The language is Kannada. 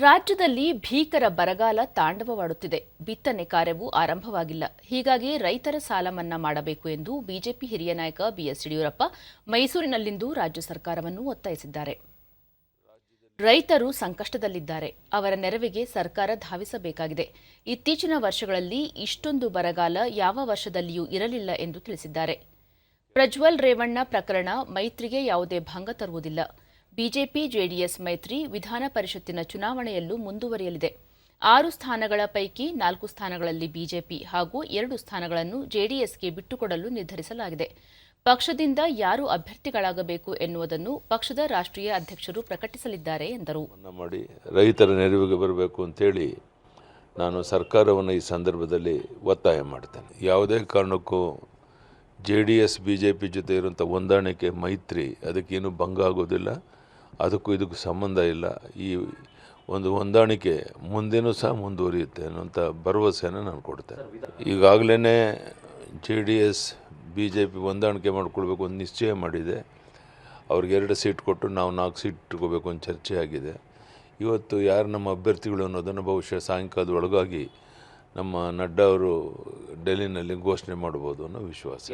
ರಾಜ್ಯದಲ್ಲಿ ಭೀಕರ ಬರಗಾಲ ತಾಂಡವವಾಡುತ್ತಿದೆ. ಬಿತ್ತನೆ ಕಾರ್ಯವೂ ಆರಂಭವಾಗಿಲ್ಲ. ಹೀಗಾಗಿ ರೈತರ ಸಾಲ ಮನ್ನಾ ಮಾಡಬೇಕು ಎಂದು ಬಿಜೆಪಿ ಹಿರಿಯ ನಾಯಕ ಬಿಎಸ್ ಯಡಿಯೂರಪ್ಪ ಮೈಸೂರಿನಲ್ಲಿಂದು ರಾಜ್ಯ ಸರ್ಕಾರವನ್ನು ಒತ್ತಾಯಿಸಿದ್ದಾರೆ. ರೈತರು ಸಂಕಷ್ಟದಲ್ಲಿದ್ದಾರೆ. ಅವರ ನೆರವಿಗೆ ಸರ್ಕಾರ ಧಾವಿಸಬೇಕಾಗಿದೆ. ಇತ್ತೀಚಿನ ವರ್ಷಗಳಲ್ಲಿ ಇಷ್ಟೊಂದು ಬರಗಾಲ ಯಾವ ವರ್ಷದಲ್ಲಿಯೂ ಇರಲಿಲ್ಲ ಎಂದು ತಿಳಿಸಿದ್ದಾರೆ. ಪ್ರಜ್ವಲ್ ರೇವಣ್ಣ ಪ್ರಕರಣ ಮೈತ್ರಿಗೆ ಯಾವುದೇ ಭಂಗ ತರುವುದಿಲ್ಲ. ಬಿಜೆಪಿ, ಜೆಡಿಎಸ್ ಮೈತ್ರಿ ವಿಧಾನ ಪರಿಷತ್ತಿನ ಚುನಾವಣೆಯಲ್ಲೂ ಮುಂದುವರಿಯಲಿದೆ. ಆರು ಸ್ಥಾನಗಳ ಪೈಕಿ ನಾಲ್ಕು ಸ್ಥಾನಗಳಲ್ಲಿ ಬಿಜೆಪಿ ಹಾಗೂ ಎರಡು ಸ್ಥಾನಗಳನ್ನು ಜೆಡಿಎಸ್ಗೆ ಬಿಟ್ಟುಕೊಡಲು ನಿರ್ಧರಿಸಲಾಗಿದೆ. ಪಕ್ಷದಿಂದ ಯಾರು ಅಭ್ಯರ್ಥಿಗಳಾಗಬೇಕು ಎನ್ನುವುದನ್ನು ಪಕ್ಷದ ರಾಷ್ಟ್ರೀಯ ಅಧ್ಯಕ್ಷರು ಪ್ರಕಟಿಸಲಿದ್ದಾರೆ ಎಂದರು. ಮಾಡಿ ರೈತರ ನೆರವಿಗೆ ಬರಬೇಕು ಅಂತೇಳಿ ನಾನು ಸರ್ಕಾರವನ್ನು ಈ ಸಂದರ್ಭದಲ್ಲಿ ಒತ್ತಾಯ ಮಾಡ್ತೇನೆ. ಯಾವುದೇ ಕಾರಣಕ್ಕೂ J D S B J P ಜೊತೆ ಇರುವಂಥ ಹೊಂದಾಣಿಕೆ ಮೈತ್ರಿ ಅದಕ್ಕೇನು ಭಂಗ ಆಗೋದಿಲ್ಲ. ಅದಕ್ಕೂ ಇದಕ್ಕೂ ಸಂಬಂಧ ಇಲ್ಲ. ಈ ಒಂದು ಹೊಂದಾಣಿಕೆ ಮುಂದೆನೂ ಸಹ ಮುಂದುವರಿಯುತ್ತೆ ಅನ್ನೋಂಥ ಭರವಸೆಯನ್ನು ನಾನು ಕೊಡ್ತೇನೆ. ಈಗಾಗಲೇ J D S, B J P ಹೊಂದಾಣಿಕೆ ಮಾಡಿಕೊಳ್ಬೇಕು ಒಂದು ನಿಶ್ಚಯ ಮಾಡಿದೆ. ಅವ್ರಿಗೆ ಎರಡು ಸೀಟ್ ಕೊಟ್ಟು ನಾವು ನಾಲ್ಕು ಸೀಟ್ ಇಟ್ಕೋಬೇಕು ಅಂತ ಚರ್ಚೆ ಆಗಿದೆ. ಇವತ್ತು ಯಾರು ನಮ್ಮ ಅಭ್ಯರ್ಥಿಗಳು ಅನ್ನೋದನ್ನು ಬಹುಶಃ ಸಾಯಂಕಾಲದ ಒಳಗಾಗಿ ನಮ್ಮ ನಡ್ಡಾ ಅವರು ಡೆಲ್ಲಿನಲ್ಲಿ ಘೋಷಣೆ ಮಾಡ್ಬೋದು ಅನ್ನೋ ವಿಶ್ವಾಸ.